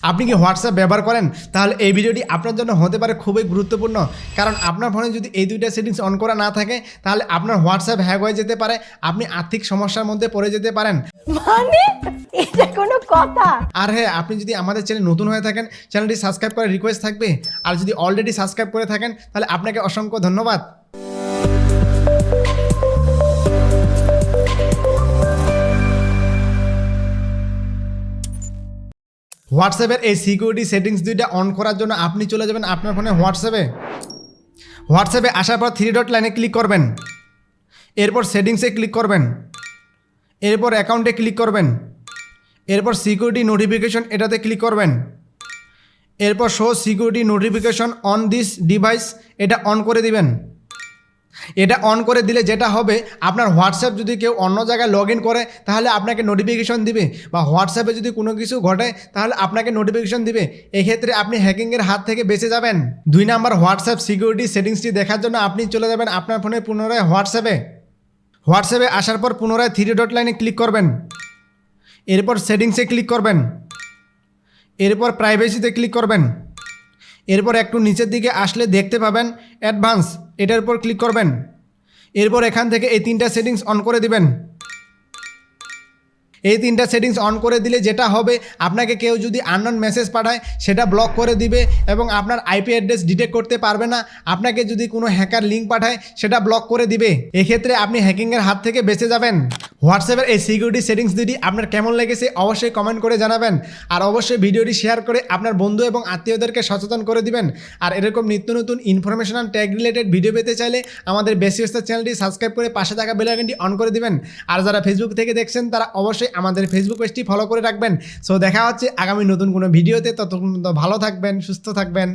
আপনি কি হোয়াটসঅ্যাপ ব্যবহার করেন? তাহলে এই ভিডিওটি আপনার জন্য হতে পারে খুবই গুরুত্বপূর্ণ। কারণ আপনার ফোনে যদি এই দুইটা সেটিংস অন করা না থাকে তাহলে আপনার হোয়াটসঅ্যাপ হ্যাক হয়ে যেতে পারে আপনি আর্থিক সমস্যার মধ্যে পড়ে যেতে পারেন। মানে? এটা কোনো কথা? আর হ্যাঁ আপনি যদি আমাদের চ্যানেল নতুন হয়ে থাকেন চ্যানেলটি সাবস্ক্রাইব করার রিকোয়েস্ট থাকবে আর যদি অলরেডি সাবস্ক্রাইব করে থাকেন তাহলে আপনাকে অসংখ্য ধন্যবাদ। হোয়াটসঅ্যাপের এই সিকিউরিটি সেটিংস দুইটা অন করার জন্য আপনি চলে যাবেন আপনার ফোনে হোয়াটসঅ্যাপে। হোয়াটসঅ্যাপে আসার পর থ্রি ডট লাইনে ক্লিক করবেন। এরপর সেটিংসে ক্লিক করবেন। এরপর অ্যাকাউন্টে ক্লিক করবেন। এরপর সিকিউরিটি নোটিফিকেশন এটাতে ক্লিক করবেন। এরপর show security notification on this device এটা অন করে দিবেন। এটা অন করে দিলে যেটা হবে, আপনার হোয়াটসঅ্যাপ যদি কেউ অন্য জায়গায় লগ ইন করে, তাহলে আপনাকে নোটিফিকেশন দিবে। বা হোয়াটসঅ্যাপে যদি কোনো কিছু ঘটে, তাহলে আপনাকে নোটিফিকেশন দিবে। এক্ষেত্রে আপনি হ্যাকিংয়ের হাত থেকে বেঁচে যাবেন। দুই নাম্বার হোয়াটসঅ্যাপ সিকিউরিটি সেটিংসটি দেখার জন্য আপনি চলে যাবেন আপনার ফোনে পুনরায় হোয়াটসঅ্যাপে হোয়াটসঅ্যাপে আসার পর পুনরায় থ্রি ডট লাইনে ক্লিক করবেন। এরপর সেটিংসে ক্লিক করবেন। এরপর প্রাইভেসিতে ক্লিক করবেন। এরপর একটু নিচের দিকে আসলে দেখতে পাবেন অ্যাডভান্স, এটার উপর ক্লিক করবেন। এরপর এখান থেকে এই তিনটা সেটিংস অন করে দিবেন। এই তিনটা সেটিংস অন করে দিলে যেটা হবে, আপনাকে কেউ যদি আননোন মেসেজ পাঠায়, সেটা ব্লক করে দিবে এবং আপনার আইপি অ্যাড্রেস ডিটেক্ট করতে পারবে না। আপনাকে যদি কোনো হ্যাকার লিঙ্ক পাঠায়, সেটা ব্লক করে দিবে। এক্ষেত্রে আপনি হ্যাকিংয়ের হাত থেকে বেঁচে যাবেন। হোয়াটসঅ্যাপের এই সিকিউরিটি সেটিংস দুটি আপনার কেমন লেগেছে অবশ্যই কমেন্ট করে জানাবেন। আর অবশ্যই ভিডিওটি শেয়ার করে আপনার বন্ধু এবং আত্মীয়দেরকে সচেতন করে দিবেন। আর এরকম নিত্য নতুন information and tag related video পেতে চাইলে আমাদের বেশি চ্যানেলটি সাবস্ক্রাইব করে পাশে থাকা বেলাইকনটি অন করে দিবেন। আর যারা ফেসবুক থেকে দেখছেন, তারা অবশ্যই আমাদের ফেসবুক পেজটি ফলো করে রাখবেন। সো দেখা হচ্ছে আগামী নতুন কোনো ভিডিওতে ততক্ষণ ভালো থাকবেন, সুস্থ থাকবেন।